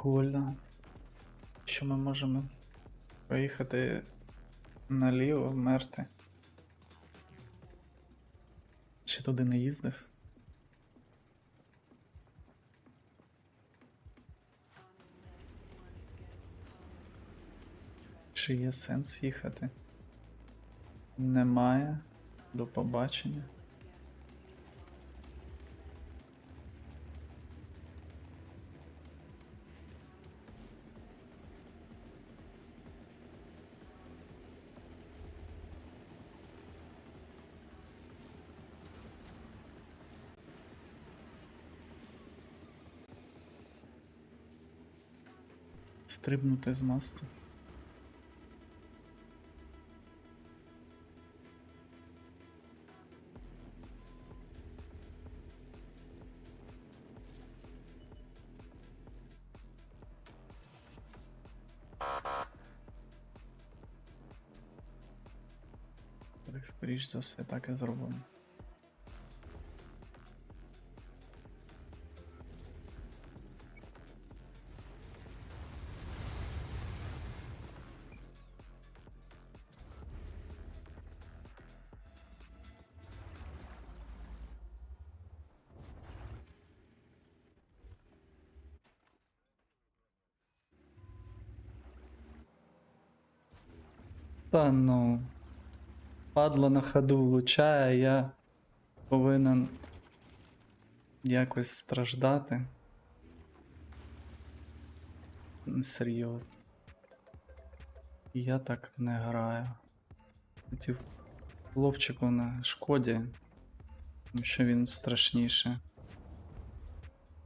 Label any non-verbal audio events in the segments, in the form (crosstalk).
Прикольно. Що ми можемо поїхати наліво, вмерти. Ще туди не їздив. Чи є сенс їхати? Немає. До побачення. Стрибнути з мосту. Так, скоріш за все, так і зробимо. Та ну. Падла на ходу влучає, я повинен якось страждати. Серйозно. Я так не граю. Хотів ловчику на шкоді, тому що він страшніше.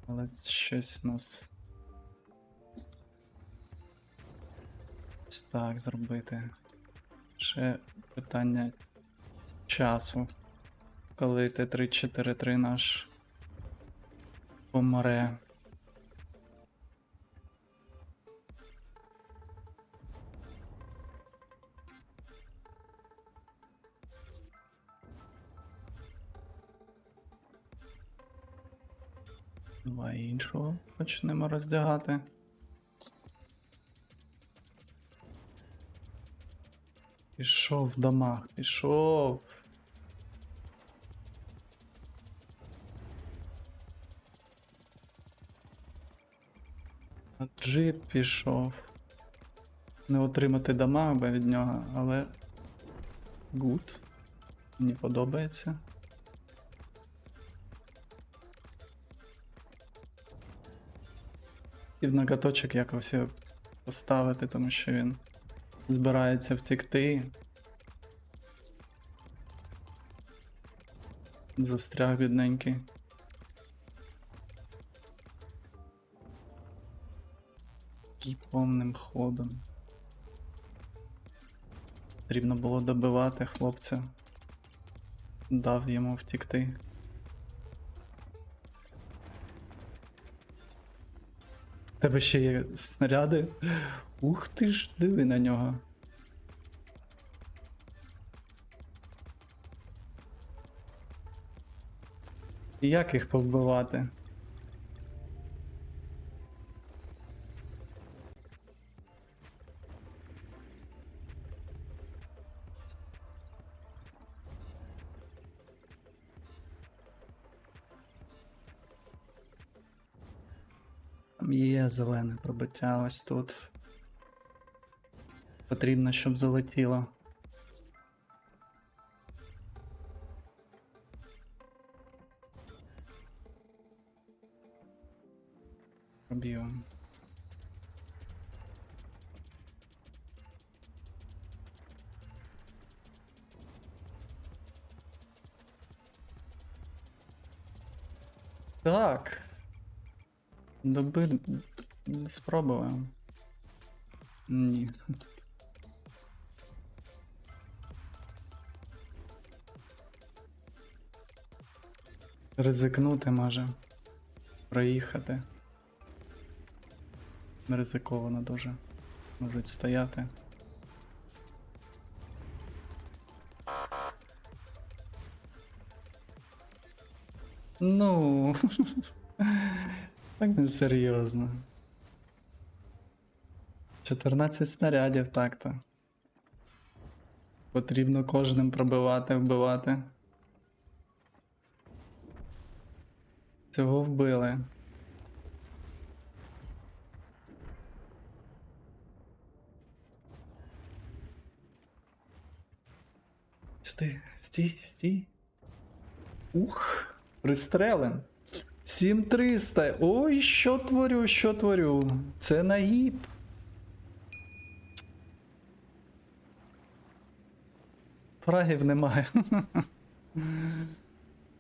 Але щось нас. Ось так зробити. Ще питання часу. Коли Т343 наш помре. Давай іншого почнемо роздягати. Пішов в домах, пішов. А Джип пішов. Не отримати дамаг би від нього, але. Гуд. Мені подобається. І в ноготочок якось поставити, тому що він збирається втекти. Застряг бідненький. І повним ходом. Потрібно було добивати хлопця. Дав йому втекти. В Тебе ще є снаряди. Ух ти ж, диви на нього. Як їх повбивати? Там є зелене пробиття ось тут. Потрібно, щоб залетіло. Проб'ю. Так. Доби... Спробуємо. Ні. Ризикнути може. Проїхати. Ризиковано дуже. Можуть стояти. Ну. (laughs) Так не серйозно. 14 снарядів так-то. Потрібно кожним пробивати, вбивати. Цього вбили. Сюди, стій, стій. Ух, пристрелен. 7300. Ой, що творю, що творю. Це нагіб. Фрагів немає. (laughs)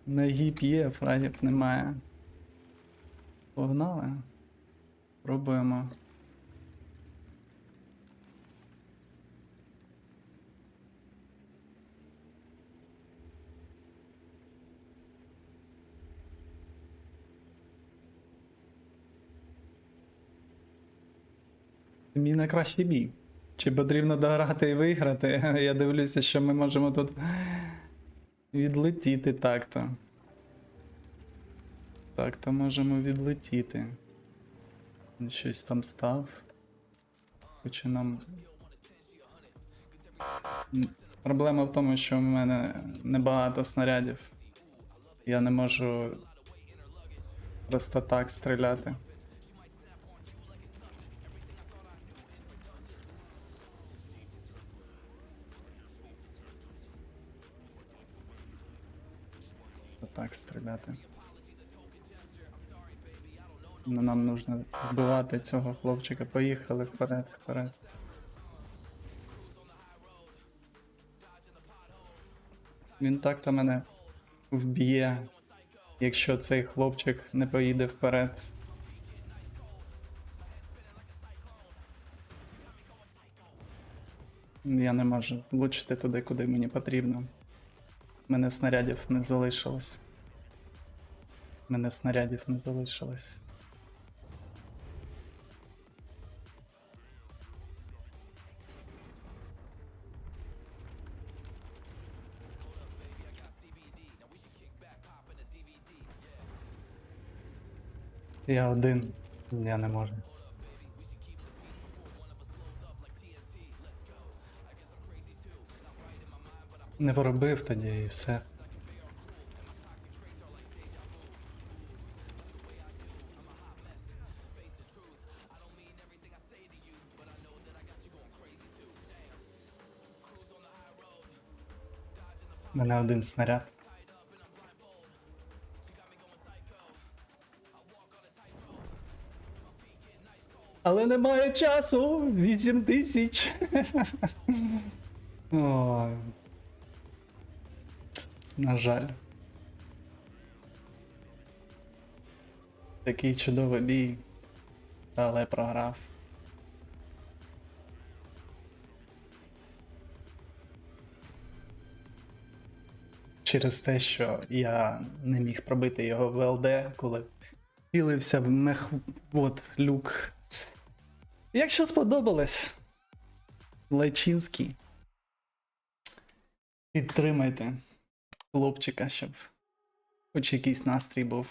Нагіб є, фрагів немає. Погнали. Пробуємо. Мій найкращий бій. Чи потрібно дограти і виграти? (laughs) Я дивлюся, що ми можемо тут відлетіти так-то. Так-то можемо відлетіти. Він Щось там став. Хоче нам. Проблема в тому, що в мене небагато снарядів. Я не можу просто так стріляти. Так стріляти. Ну, нам нужно вбивати цього хлопчика. Поїхали вперед, вперед. Він так-то мене вб'є, якщо цей хлопчик не поїде вперед. Я не можу влучити туди, куди мені потрібно. Мене снарядів не залишилось. Мене снарядів не залишилось. Я один. Я не можу. Не поробив тоді і все. Мене один снаряд. Але немає часу! 8 тисяч. (laughs) Ой. На жаль. Такий чудовий бій, але програв. Через те, що я не міг пробити його в ЛД, коли цілився в мех от люк. Якщо сподобалось, Лайчинський. Підтримайте хлопчика, щоб хоч якийсь настрій був.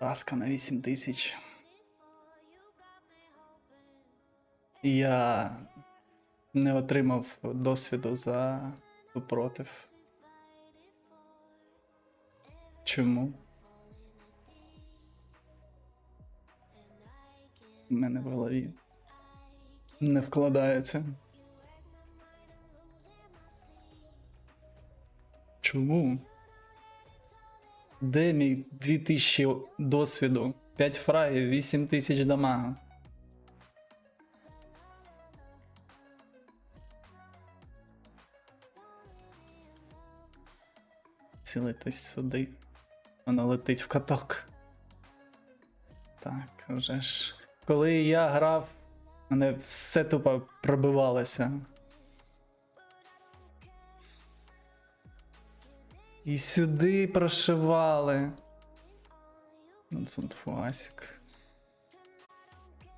Ласка на 8 тисяч. Я не отримав досвіду за супротив. Чому? У мене в голові не вкладається. Чому? Де мій 2000 досвіду? 5 фраїв, 8000 дамага. Цілитись сюди. Вона летить в каток. Так, вже ж. Коли я грав, мене все тупо пробивалося. І сюди прошивали. Ну, фуасик.